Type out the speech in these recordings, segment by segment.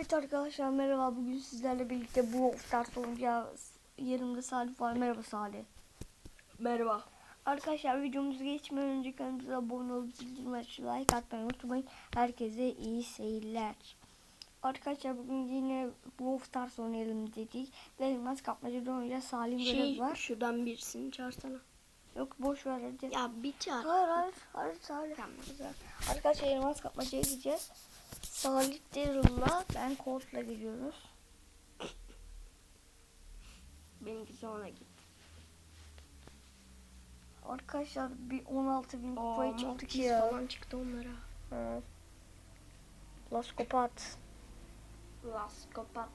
Evet arkadaşlar merhaba. Bugün sizlerle birlikte bu Stars oynayacağız. Yanımda Salih var. Merhaba Salih. Merhaba. Arkadaşlar videomuzu geçmeden önce kanalımıza abone olup bildirim açıp like atmayı unutmayın. Herkese iyi seyirler. Arkadaşlar bugün yine bu Stars oynayalım dedik. Ve elmas kapmacada oynayacağız. Salim Şey görev var. şuradan birisini çağırsana. Yok boş ver hadi. Ya bir çağır. Hayır hayır. Hayır Salih. Güzel. Arkadaşlar elmas kapmacaya gideceğiz. Salih Daryl'la ben Colt'la gidiyoruz. Benimki sonra git. Arkadaşlar bir 16 bin kupaya çıktık ya. falan çıktı onlara. Evet. Las Copat,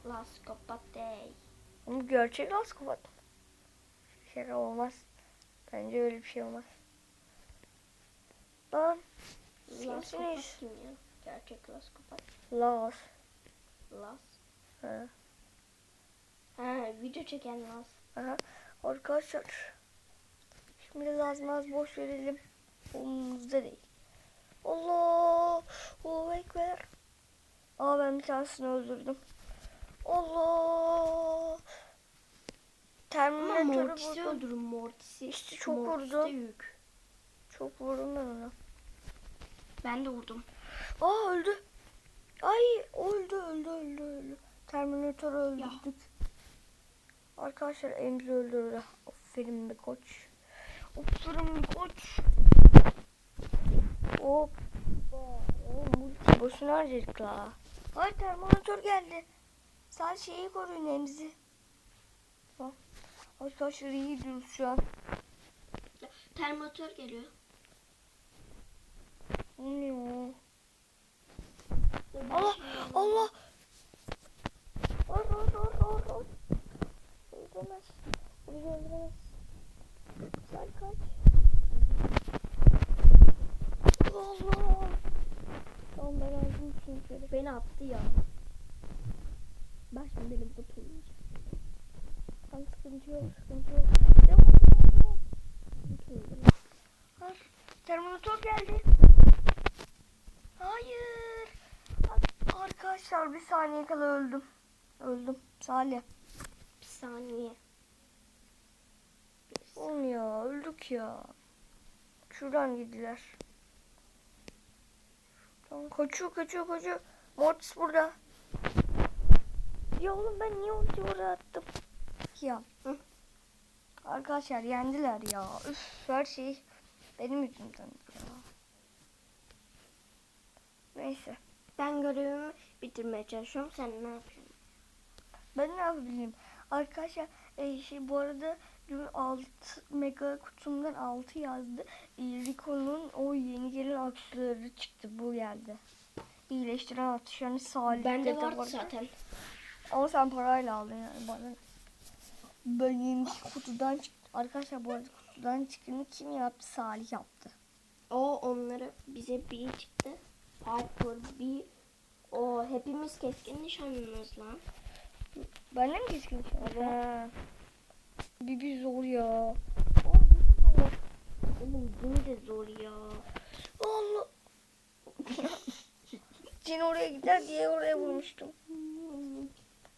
Las Copat Day. Ama gerçek Las Kopat. Şaka olmaz. Bence öyle bir şey olmaz. Lan Kimsiniz? Copat kim ya? Gerçek Las Copat. Las. Las. Ha. Ha video çeken Las. Aha. Arkadaşlar. Şimdi lazım az boş verelim. Umurumuzda değil. Allah. Allahu Ekber. Aa ben bir tanesini öldürdüm. Allah. Ama Terminatörü Mortis'i vurdum. öldürün Mortis'i. İşte çok Mortis vurdu. Çok vurdum ben ona. Ben de vurdum. Aa öldü. Ay öldü öldü öldü öldü. Terminatörü öldürdük. Arkadaşlar Emre öldürdü. Aferin be koç. Aferin be koç. Hop. Multi boşuna harcadık la. Ay terminatör geldi. Sen şeyi koruyun Emzi. Arkadaşlar iyi gidiyoruz şu an. Termatör geliyor. Ne o? Allah Allah. Or or or or or. Öldürmez. Bizi öldüremez. Sen kaç. Allah. Tamam ben aldım çünkü. Beni attı ya. Bak şimdi benim yiyecek. Tamam sıkıntı yok sıkıntı yok. Devam devam geldi. Hayır. Ar- Arkadaşlar bir saniye kala öldüm. Öldüm. Salih. Bir saniye. Oğlum ya öldük ya. Şuradan gidiler. Tamam, kaçıyor kaçıyor kaçıyor. Mortis burada. Ya oğlum ben niye ulti oraya attım? Ya. Hı. Arkadaşlar yendiler ya. Üf her şey benim yüzümden ya. Neyse. Ben görevimi bitirmeye çalışıyorum. Sen ne yapıyorsun? Ben ne yapayım? Arkadaşlar e, şey bu arada dün 6 mega kutumdan 6 yazdı. E, Rico'nun o yeni gelen aksesuarı çıktı bu geldi. İyileştiren atış yani Salih'te Bende de vardı var. zaten. Ama sen parayla aldın yani bana. Ben yeni kutudan çıktı. Arkadaşlar bu arada kutudan çıktığını kim yaptı? Salih yaptı. O onları bize bir çıktı. Piper bir o hepimiz keskin nişanlımız lan. Ben de mi keskin. Ha. Bir bir zor ya. Oğlum bunu de zor ya. Allah. Cin oraya gider diye oraya vurmuştum.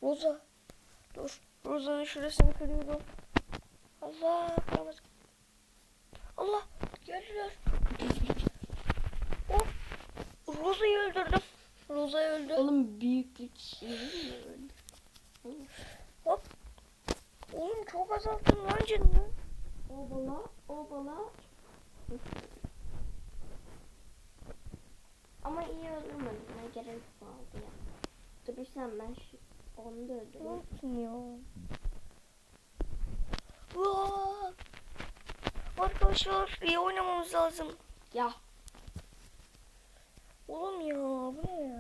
Roza. Dur. Roza'nın şurasını kırıyorum. Allah. Allah. Geldiler. Roza'yı öldürdüm. Roza öldü. Oğlum büyüklük şey? Hop. Oğlum çok azalttın lan canını. O bala, o bala. Ama iyi öldürmedim. Ne gerek vardı ya. Dur bir sen ben şu, onu da Ne öldüreyim. yaptın ya? Arkadaşlar iyi oynamamız lazım. Ya Oğlum ya bu ne ya?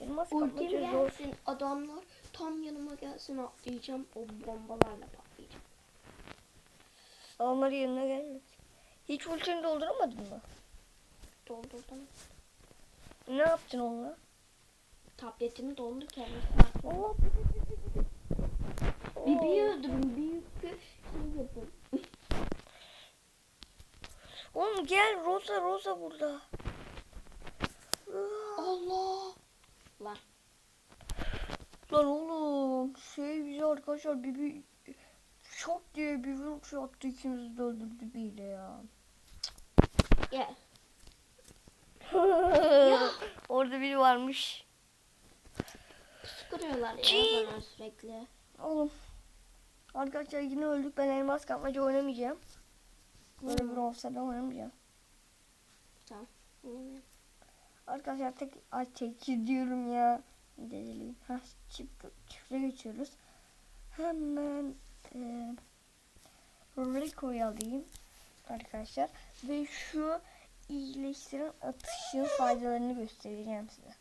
Elmas ultim kapmaca zor. gelsin adamlar tam yanıma gelsin atlayacağım o bombalarla patlayacağım. Adamlar yerine gelmedi. Hiç ultini dolduramadın mı? Doldurdum. Ne yaptın onunla? Tabletimi doldu kendisi. Allah. Bibi'yi öldürün büyük bir şey yapın. Oğlum gel Rosa Rosa burada. Allah. Lan Lan oğlum şey bize arkadaşlar bir, bir şok diye bir virüs attı ikimizi de öldürdü bile ya. Gel. Orada biri varmış. Sıkırıyorlar ya bana sürekli. Oğlum. Arkadaşlar yine öldük. Ben elmas kapmaca oynamayacağım. Böyle bir olsa da oynamayacağım. Tamam. Oynamıyorum. Arkadaşlar tek ay tek diyorum ya. Deliyim. Ha çift çifte geçiyoruz. Hemen e, Rico'yu alayım arkadaşlar ve şu iyileştiren atışın faydalarını göstereceğim size.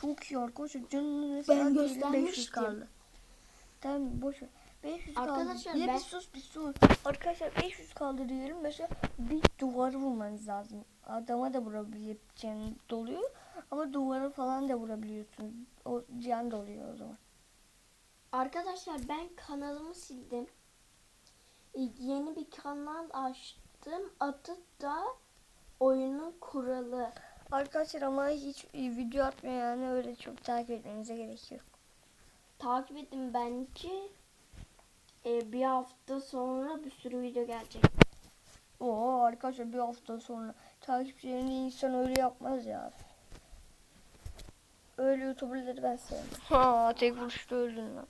Çok iyi arkadaşlar. Canını Ben göstermiştim. 500 kaldı. Tamam boş ver. 500 Arkadaşlar kaldı. Ben- bir sus bir sus. Arkadaşlar 500 kaldı diyelim. Mesela bir duvar vurmanız lazım. Adama da vurabileceğin doluyor. Ama duvara falan da vurabiliyorsun. O can doluyor o zaman. Arkadaşlar ben kanalımı sildim. E, Yeni bir kanal açtım. Adı da oyunun kuralı. Arkadaşlar ama hiç e, video atmıyor yani öyle çok takip etmenize gerek yok. Takip edin bence. E, bir hafta sonra bir sürü video gelecek. Oo arkadaşlar bir hafta sonra takipçilerini insan öyle yapmaz ya. Öyle youtuberları ben sevmem. Ha tek vuruşta öldün lan.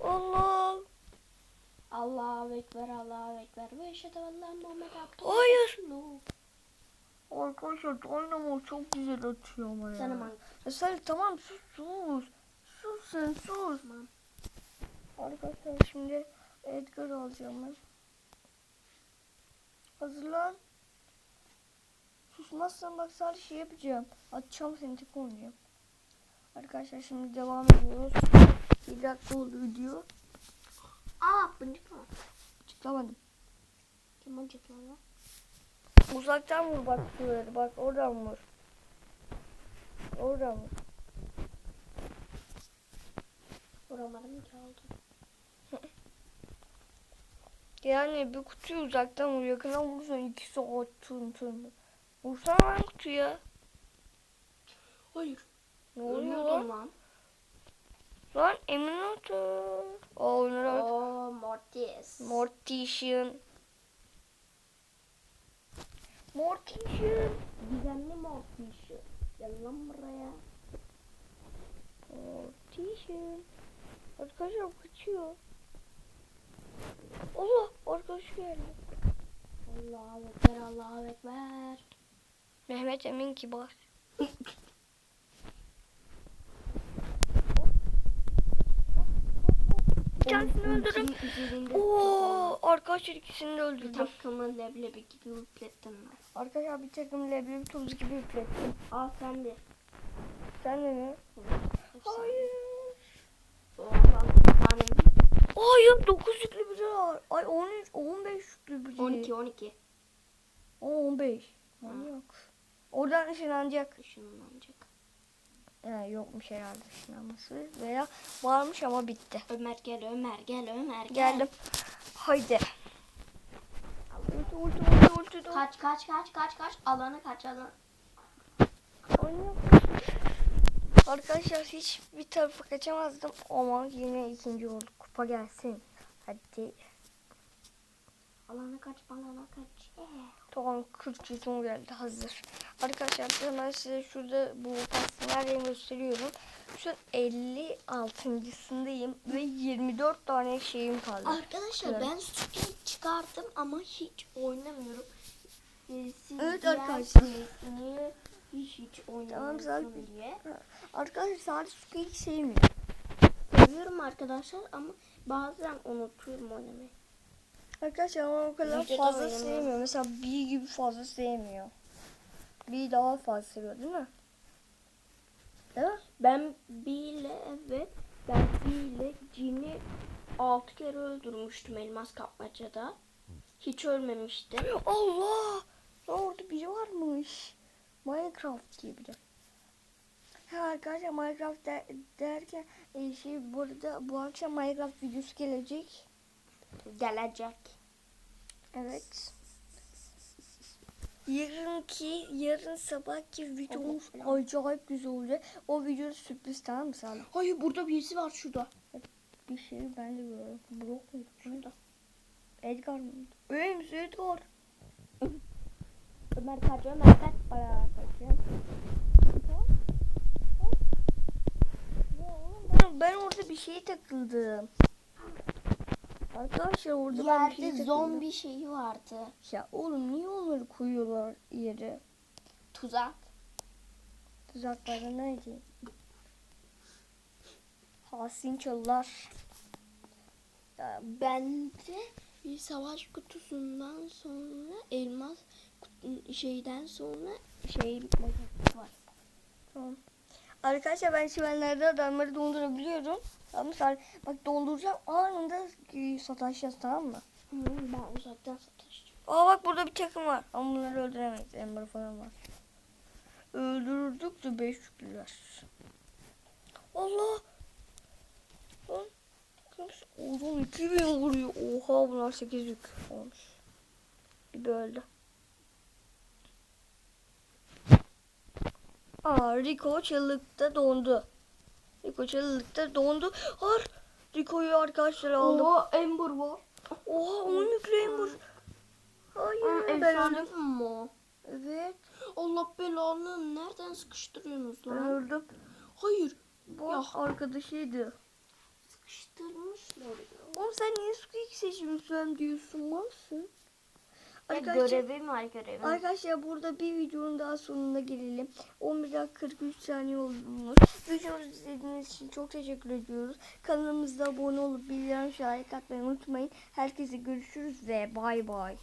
Allah. Allahu Ekber, Allahu Ekber. Ve eşhedü en la Muhammed abdühü Hayır. resuluhu. Arkadaşlar Dynamo çok güzel atıyor ama ya. Sana man. Ya sen tamam sus sus. Sus sen sus. Tamam. Arkadaşlar şimdi Edgar alacağım ben. Hazırlan. Susmazsan bak sadece şey yapacağım. Atacağım seni tek oynayacağım. Arkadaşlar şimdi devam ediyoruz. Bir dakika oldu video. Aa bıncık var. Çıkamadım. Kim lan? Uzaktan vur bak şuraya. Bak oradan vur. Oradan vur. Vuramadım ki oldu. Yani bir kutuyu uzaktan vur. Yakından vurursan iki saat tın tın. Vursana lan kutuya. Hayır. Ne oluyor lan? Lan. Lan emin otur. Aa onlara bak. Oo Mortis. Mortician. Mortician. Gizemli Mortis. Gel lan buraya. Mortician. Arkadaşlar kaçıyor. Allah arkadaş geldi. Allahu Ekber, Allahu Ekber. Mehmet Emin kibar. Bir tanesini öldürdüm. Oo arkadaşlar ikisini de bir öldürdüm. takımı leblebi gibi üplettim ben. Arkadaşlar bir takım leblebi tozu gibi üflettim. Al sen de. Sen de mi? Hayır. Oha, Hayır 9 yüklü biri var. Ay 13, 15 yüklü biri. 12 12 Aa, 15. Manyak. Oradan ışınlanacak. ışınlanacak. Ee, yokmuş herhalde ışınlanması. Veya varmış ama bitti. Ömer gel Ömer gel Ömer gel. Geldim. Haydi. Kaç kaç kaç kaç kaç alanı kaç alanı. Arkadaşlar hiç bir tarafa kaçamazdım ama yine ikinci olduk. Kupa gelsin. Hadi. Alana kaç alana kaç. Ee. Tamam 40 yüzüm geldi hazır. Arkadaşlar hemen size şurada bu pastaneleri gösteriyorum. Şu an 56.sındayım ve 24 tane şeyim kaldı. Arkadaşlar Evet. ben Suki'yi çıkardım ama hiç oynamıyorum. Ee, Evet arkadaşlar. Hiç hiç oynamıyorsun zaten- diye. Arkadaşlar sadece Suka'yı sevmiyor. Arkadaşlar ama bazen unutuyorum oynamayı. Arkadaşlar ama o kadar Vücuda fazla oynamıyor. sevmiyor. Mesela B gibi fazla sevmiyor. B daha fazla seviyor değil mi? Değil mi? Ben B ile evet ben B ile Jin'i 6 kere öldürmüştüm elmas kapmacada. Hiç ölmemiştim. Allah! Lan orada biri varmış. Minecraft diye biri. Ha arkadaşlar Minecraft der- derken e, şey burada bu akşam Minecraft videosu gelecek. Gelecek. Evet. Yarınki, yarın sabahki videomuz acayip güzel olacak. O video sürpriz tamam mı sana? Hayır burada birisi var şurada. Bir şey ben de görüyorum. Brock muydu? Şurada. Edgar mıydı? Öyle Edgar. Ömer kaç Ömer kaç. Bayağı kaçıyor. Ben, ben orada bir şey takıldım. Arkadaşlar orada ben bir şey Yerde takıldım. zombi şeyi vardı. Ya oğlum niye onları koyuyorlar yere? Tuzak. Tuzaklarda neydi? Hasin çalılar. Ya Bende bir savaş kutusundan sonra elmas şeyden sonra şey var. Tamam. Arkadaşlar ben çimenlerde adamları dondurabiliyorum. Tamam sar- Bak donduracağım anında e, sataşacağız tamam mı? Hı, ben uzaktan sataşacağım. Aa bak burada bir takım var. Ama bunları öldüremeyiz. Ember falan var. Öldürdük de 5 yüklüler. Allah! Lan, kimse- Oğlum 2000 vuruyor. Oha bunlar 8 yük olmuş. Bir böldü. Aa Rico çığlıkta dondu. Rico çığlıkta dondu. Har! Rico'yu arkadaşlar aldım. Oo Ember var. Oha 10 yüklü Ember. Hayır Aa, ben öldüm. mi? Evet Allah belanı nereden sıkıştırıyorsunuz ben lan? öldüm. Hayır. Bu Ya. arkadaşıydı. Sıkıştırmışlar ya. Oğlum sen niye Squeak seçmişsin diyorsun malsın. Arkadaşlar, görevim var görevim. arkadaşlar burada bir videonun daha sonuna gelelim. 11 dakika 43 saniye olmuş. Videomuzu izlediğiniz için çok teşekkür ediyoruz. Kanalımıza abone olup bildirim şahit atmayı unutmayın. Herkese görüşürüz ve bay bay.